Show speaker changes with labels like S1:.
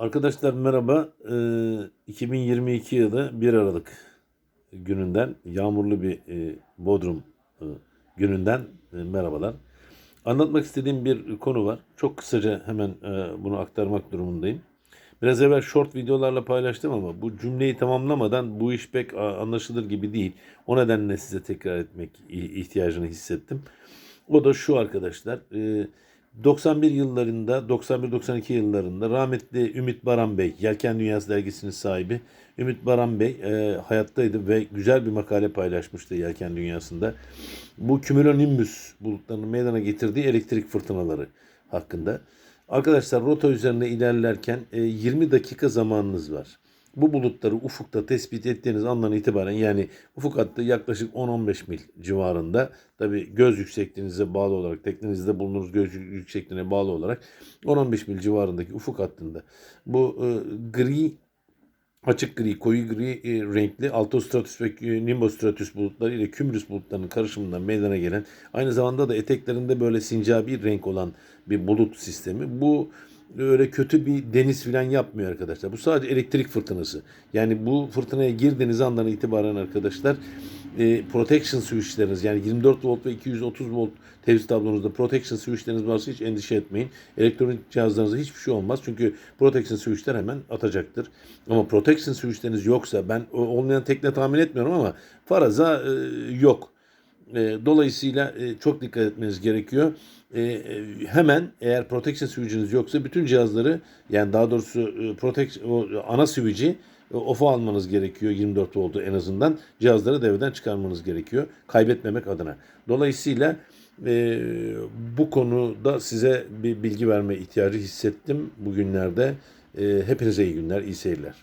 S1: Arkadaşlar merhaba. Ee, 2022 yılı 1 Aralık gününden yağmurlu bir e, Bodrum e, gününden e, merhabalar. Anlatmak istediğim bir konu var. Çok kısaca hemen e, bunu aktarmak durumundayım. Biraz evvel short videolarla paylaştım ama bu cümleyi tamamlamadan bu iş pek anlaşılır gibi değil. O nedenle size tekrar etmek ihtiyacını hissettim. O da şu arkadaşlar. e, 91 yıllarında, 91-92 yıllarında rahmetli Ümit Baran Bey, Yelken Dünyası dergisinin sahibi Ümit Baran Bey e, hayattaydı ve güzel bir makale paylaşmıştı Yelken Dünyası'nda. Bu cumulonimbus bulutlarının meydana getirdiği elektrik fırtınaları hakkında. Arkadaşlar rota üzerine ilerlerken e, 20 dakika zamanınız var. Bu bulutları ufukta tespit ettiğiniz andan itibaren yani ufuk hattı yaklaşık 10-15 mil civarında tabi göz yüksekliğinize bağlı olarak teknenizde bulunduğunuz göz yüksekliğine bağlı olarak 10-15 mil civarındaki ufuk hattında bu e, gri açık gri, koyu gri e, renkli altostratus ve e, nimbostratus bulutları ile kümülüs bulutlarının karışımından meydana gelen aynı zamanda da eteklerinde böyle sincabi renk olan bir bulut sistemi. Bu öyle kötü bir deniz filan yapmıyor arkadaşlar. Bu sadece elektrik fırtınası. Yani bu fırtınaya girdiğiniz andan itibaren arkadaşlar e, protection switchleriniz yani 24 volt ve 230 volt tevzi tablonuzda protection switchleriniz varsa hiç endişe etmeyin. Elektronik cihazlarınızda hiçbir şey olmaz. Çünkü protection switchler hemen atacaktır. Ama protection switchleriniz yoksa ben olmayan tekne tahmin etmiyorum ama faraza e, yok. E, dolayısıyla e, çok dikkat etmeniz gerekiyor. E, e, hemen eğer protection switch'iniz yoksa bütün cihazları yani daha doğrusu e, protection, o ana switch'i e, off'a almanız gerekiyor 24 voltu en azından. Cihazları devreden çıkarmanız gerekiyor. Kaybetmemek adına. Dolayısıyla e, bu konuda size bir bilgi verme ihtiyacı hissettim bugünlerde. E, hepinize iyi günler, iyi seyirler.